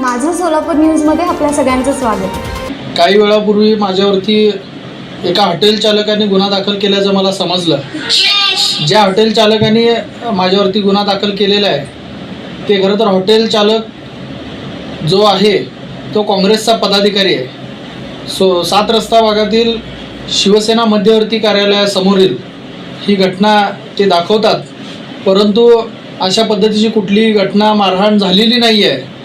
माझं सोलापूर न्यूजमध्ये आपल्या सगळ्यांचं स्वागत. काही वेळापूर्वी माझ्यावरती एका हॉटेल चालकाने गुन्हा दाखल केल्याचं मला समजलं. ज्या हॉटेल चालकाने माझ्यावरती गुन्हा दाखल केलेला आहे ते खरं तर हॉटेल चालक जो आहे तो काँग्रेसचा पदाधिकारी आहे. सो सात रस्ता भागातील शिवसेना मध्यवर्ती कार्यालयासमोरील ही घटना ते दाखवतात. परंतु अशा पद्धतीची कुठलीही घटना मारहाण झालेली नाही आहे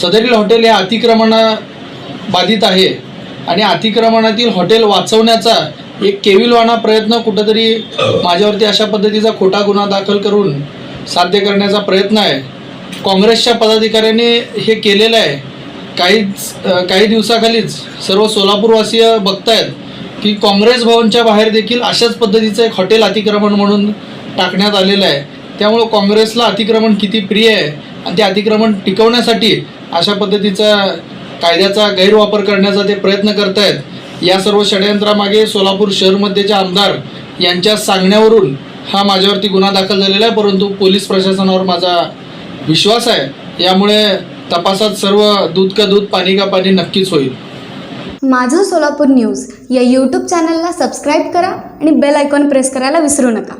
सदरील हॉटेल हे अतिक्रमणा बाधित आहे. आणि अतिक्रमणातील हॉटेल वाचवण्याचा एक केविलवाणा प्रयत्न कुठंतरी माझ्यावरती अशा पद्धतीचा खोटा गुन्हा दाखल करून साध्य करण्याचा प्रयत्न आहे. काँग्रेसच्या पदाधिकाऱ्यांनी हे केलेलं आहे. काहीच काही दिवसाखालीच सर्व सोलापूरवासीय बघतायत की काँग्रेस भवनच्या बाहेर देखील अशाच पद्धतीचं एक हॉटेल अतिक्रमण म्हणून टाकण्यात आलेलं आहे. त्यामुळं काँग्रेसला अतिक्रमण किती प्रिय आहे आणि ते अतिक्रमण टिकवण्यासाठी अशा पद्धतीचा कायद्याचा गैरवापर करण्याचा ते प्रयत्न करतायत. या सर्व षडयंत्रामागे सोलापूर शहरमध्येचे आमदार यांच्या सांगण्यावरून हा माझ्यावरती गुन्हा दाखल झालेला आहे परंतु पोलीस प्रशासनावर माझा विश्वास आहे. यामुळे तपासात सर्व दूध का दूध पाणी का पाणी नक्कीच होईल. माझं सोलापूर न्यूज या यूट्यूब चॅनलला सबस्क्राईब करा आणि बेल आयकॉन प्रेस करायला विसरू नका.